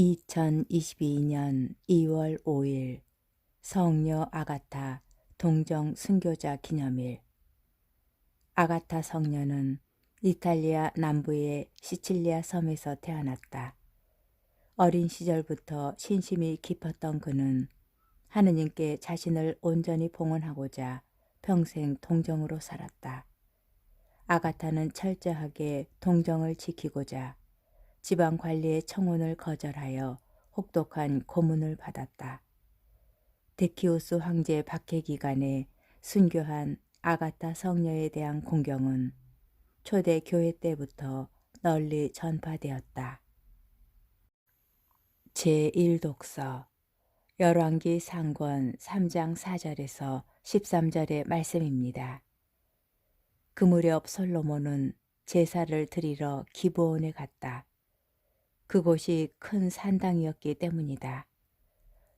2022년 2월 5일 성녀 아가타 동정 순교자 기념일 아가타 성녀는 이탈리아 남부의 시칠리아 섬에서 태어났다. 어린 시절부터 신심이 깊었던 그는 하느님께 자신을 온전히 봉헌하고자 평생 동정으로 살았다. 아가타는 철저하게 동정을 지키고자 지방 관리의 청혼을 거절하여 혹독한 고문을 받았다. 데키오스 황제 박해 기간에 순교한 아가타 성녀에 대한 공경은 초대 교회 때부터 널리 전파되었다. 제1독서 열왕기 상권 3장 4절에서 13절의 말씀입니다. 그 무렵 솔로몬은 제사를 드리러 기브온에 갔다. 그곳이 큰 산당이었기 때문이다.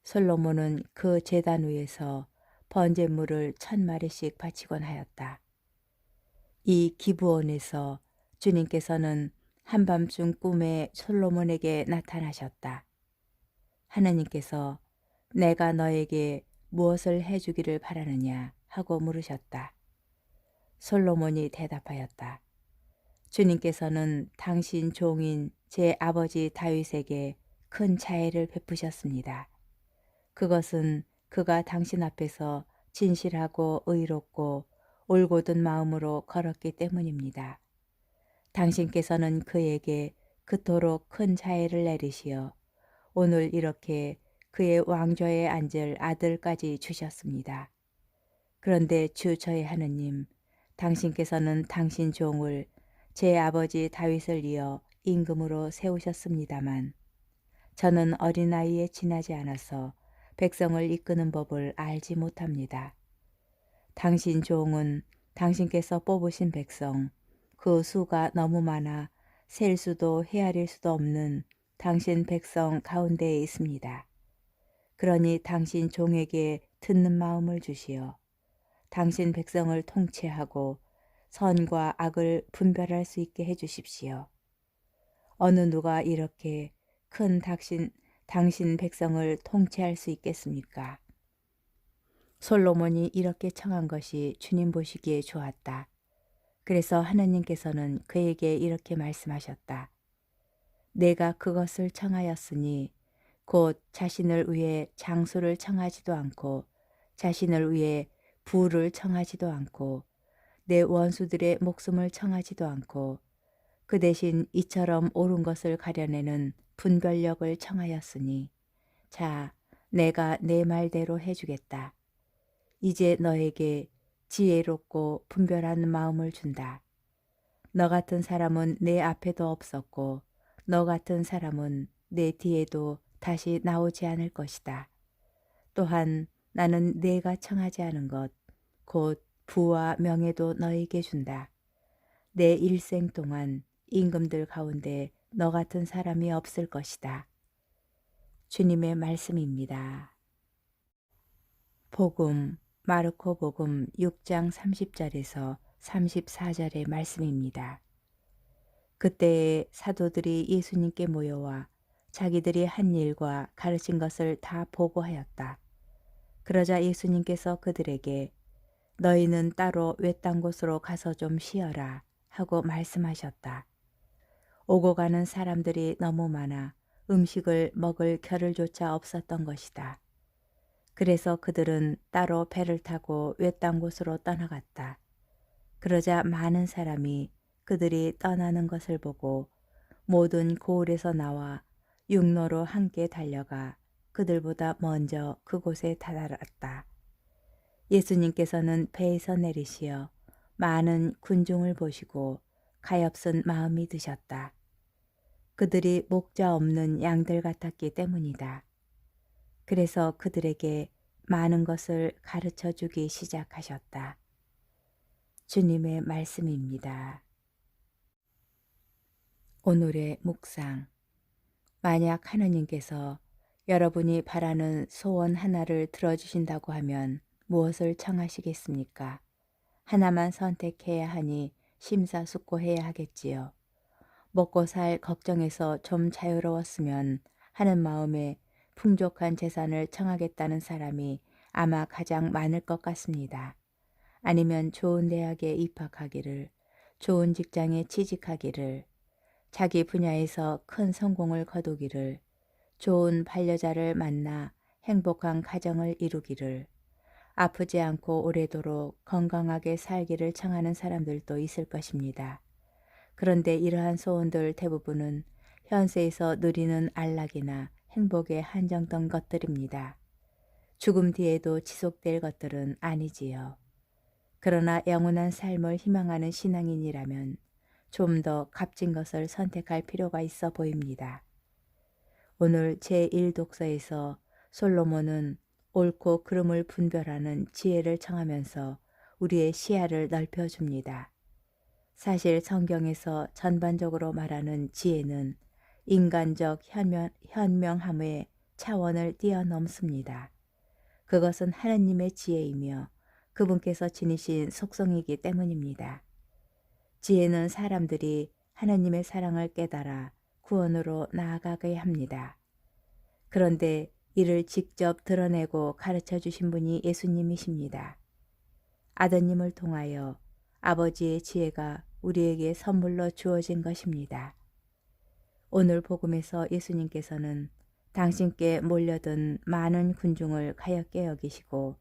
솔로몬은 그 제단 위에서 번제물을 천 마리씩 바치곤 하였다. 이 기브온에서 주님께서는 한밤중 꿈에 솔로몬에게 나타나셨다. 하나님께서 내가 너에게 무엇을 해주기를 바라느냐 하고 물으셨다. 솔로몬이 대답하였다. 주님께서는 당신 종인 제 아버지 다윗에게 큰 자애를 베푸셨습니다. 그것은 그가 당신 앞에서 진실하고 의롭고 올곧은 마음으로 걸었기 때문입니다. 당신께서는 그에게 그토록 큰 자애를 내리시어 오늘 이렇게 그의 왕좌에 앉을 아들까지 주셨습니다. 그런데 주 저의 하느님, 당신께서는 당신 종을 제 아버지 다윗을 이어 임금으로 세우셨습니다만 저는 어린아이에 지나지 않아서 백성을 이끄는 법을 알지 못합니다. 당신 종은 당신께서 뽑으신 백성, 그 수가 너무 많아 셀 수도 헤아릴 수도 없는 당신 백성 가운데에 있습니다. 그러니 당신 종에게 듣는 마음을 주시어 당신 백성을 통치하고 선과 악을 분별할 수 있게 해주십시오. 어느 누가 이렇게 큰 당신, 당신 백성을 통치할 수 있겠습니까? 솔로몬이 이렇게 청한 것이 주님 보시기에 좋았다. 그래서 하나님께서는 그에게 이렇게 말씀하셨다. 내가 그것을 청하였으니 곧 자신을 위해 장수를 청하지도 않고 자신을 위해 부를 청하지도 않고 내 원수들의 목숨을 청하지도 않고 그 대신 이처럼 옳은 것을 가려내는 분별력을 청하였으니 자 내가 내 말대로 해주겠다. 이제 너에게 지혜롭고 분별하는 마음을 준다. 너 같은 사람은 내 앞에도 없었고 너 같은 사람은 내 뒤에도 다시 나오지 않을 것이다. 또한 나는 내가 청하지 않은 것, 곧 부와 명예도 너에게 준다. 내 일생 동안 임금들 가운데 너 같은 사람이 없을 것이다. 주님의 말씀입니다. 복음, 마르코 복음 6장 30절에서 34절의 말씀입니다. 그때에 사도들이 예수님께 모여와 자기들이 한 일과 가르친 것을 다 보고하였다. 그러자 예수님께서 그들에게 너희는 따로 외딴 곳으로 가서 좀 쉬어라 하고 말씀하셨다. 오고 가는 사람들이 너무 많아 음식을 먹을 겨를조차 없었던 것이다. 그래서 그들은 따로 배를 타고 외딴 곳으로 떠나갔다. 그러자 많은 사람이 그들이 떠나는 것을 보고 모든 고을에서 나와 육로로 함께 달려가 그들보다 먼저 그곳에 다다랐다. 예수님께서는 배에서 내리시어 많은 군중을 보시고 가엾은 마음이 드셨다. 그들이 목자 없는 양들 같았기 때문이다. 그래서 그들에게 많은 것을 가르쳐 주기 시작하셨다. 주님의 말씀입니다. 오늘의 묵상. 만약 하느님께서 여러분이 바라는 소원 하나를 들어주신다고 하면 무엇을 청하시겠습니까? 하나만 선택해야 하니 심사숙고해야 하겠지요. 먹고 살 걱정에서 좀 자유로웠으면 하는 마음에 풍족한 재산을 청하겠다는 사람이 아마 가장 많을 것 같습니다. 아니면 좋은 대학에 입학하기를, 좋은 직장에 취직하기를, 자기 분야에서 큰 성공을 거두기를, 좋은 반려자를 만나 행복한 가정을 이루기를, 아프지 않고 오래도록 건강하게 살기를 청하는 사람들도 있을 것입니다. 그런데 이러한 소원들 대부분은 현세에서 누리는 안락이나 행복에 한정된 것들입니다. 죽음 뒤에도 지속될 것들은 아니지요. 그러나 영원한 삶을 희망하는 신앙인이라면 좀 더 값진 것을 선택할 필요가 있어 보입니다. 오늘 제1독서에서 솔로몬은 옳고 그름을 분별하는 지혜를 청하면서 우리의 시야를 넓혀줍니다. 사실 성경에서 전반적으로 말하는 지혜는 인간적 현명, 현명 함의 차원을 뛰어넘습니다. 그것은 하나님의 지혜이며 그분께서 지니신 속성이기 때문입니다. 지혜는 사람들이 하나님의 사랑을 깨달아 구원으로 나아가게 합니다. 그런데 이를 직접 드러내고 가르쳐 주신 분이 예수님이십니다. 아드님을 통하여 아버지의 지혜가 우리에게 선물로 주어진 것입니다. 오늘 복음에서 예수님께서는 당신께 몰려든 많은 군중을 가엾게 여기시고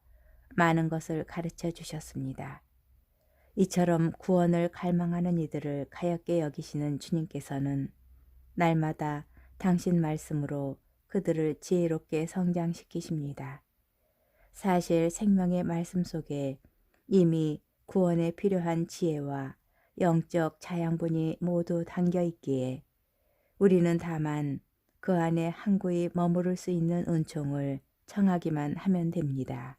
많은 것을 가르쳐 주셨습니다. 이처럼 구원을 갈망하는 이들을 가엾게 여기시는 주님께서는 날마다 당신 말씀으로 그들을 지혜롭게 성장시키십니다. 사실 생명의 말씀 속에 이미 구원에 필요한 지혜와 영적 자양분이 모두 담겨 있기에 우리는 다만 그 안에 항구히 머무를 수 있는 은총을 청하기만 하면 됩니다.